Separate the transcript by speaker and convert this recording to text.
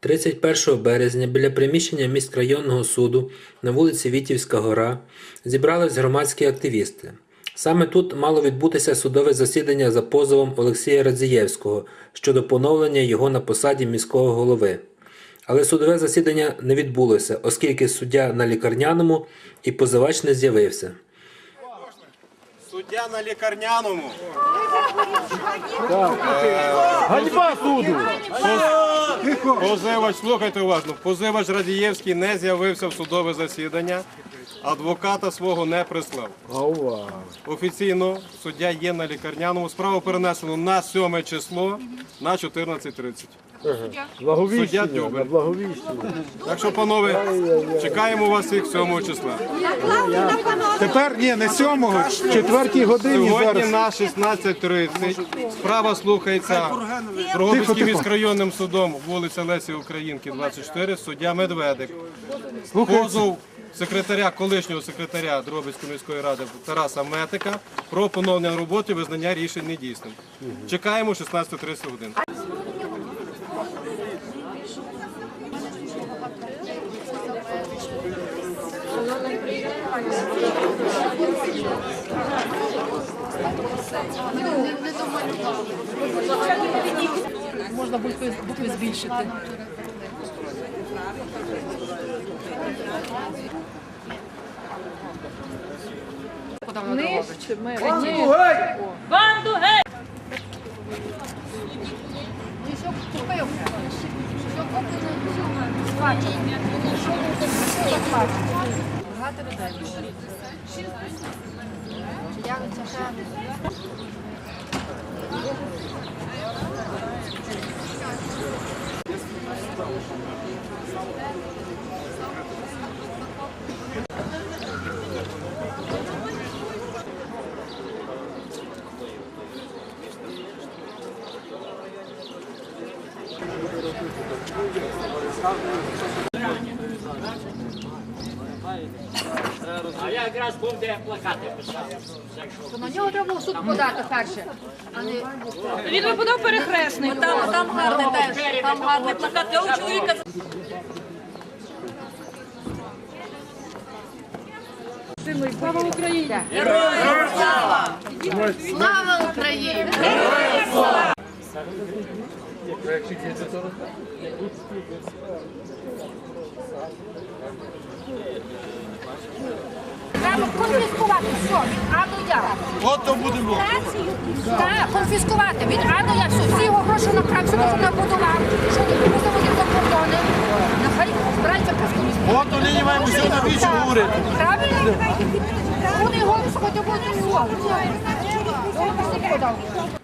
Speaker 1: 31 березня біля приміщення міськрайонного суду на вулиці Вітівська гора зібрались громадські активісти. Саме тут мало відбутися судове засідання за позовом Олексія Радзієвського щодо поновлення його на посаді міського голови. Але судове засідання не відбулося, оскільки суддя на лікарняному і позивач не з'явився.
Speaker 2: Суддя на лікарняному.
Speaker 3: Ганьба суду!
Speaker 2: Позивач, слухайте уважно. Позивач Радієвський не з'явився в судове засідання. Адвоката свого не прислав. Офіційно суддя є на лікарняному. Справу перенесено на 7 число на 14.30. Суддя
Speaker 3: Благовіщення, на благовіщення.
Speaker 2: Так що, панове, чекаємо вас всіх 7 числа.
Speaker 3: Тепер ні, не сьомого, четвертій годині
Speaker 2: Сьогодні
Speaker 3: зараз.
Speaker 2: на 16.30 справа слухається Дрогобицьким міськрайонним судом вулиця Лесі Українки, 24, суддя Медведик. Позов секретаря, колишнього секретаря Дрогобицької міської ради Тараса Метика про поновлення роботи і визнання рішень недійсним. Чекаємо 16.30 годин.
Speaker 4: Можна букви, букви збільшити. Нижче, ми
Speaker 5: Банду геть!
Speaker 4: Що купив? Що Багато людей. Явиться
Speaker 5: А я якраз був, де плакати писав.
Speaker 4: На нього треба було в суд подати перше. А не...
Speaker 5: Він би подав перехресний.
Speaker 4: Там, там гарний теж. Там гарний плакат. Я у чоловіка Слава Україні! Слава Україні!
Speaker 6: Треба конфіскувати все, від А до Я.
Speaker 2: От то будемо.
Speaker 6: Так, конфіскувати від А до Я. Все, всі його гроші на працю, що набудував, що не вивозив за кордони. Нехай збирається конфіскувати.
Speaker 2: От то нині маємо все на вічі говорити.
Speaker 6: Правильно? Вони його сходять в воду. Добре, подав.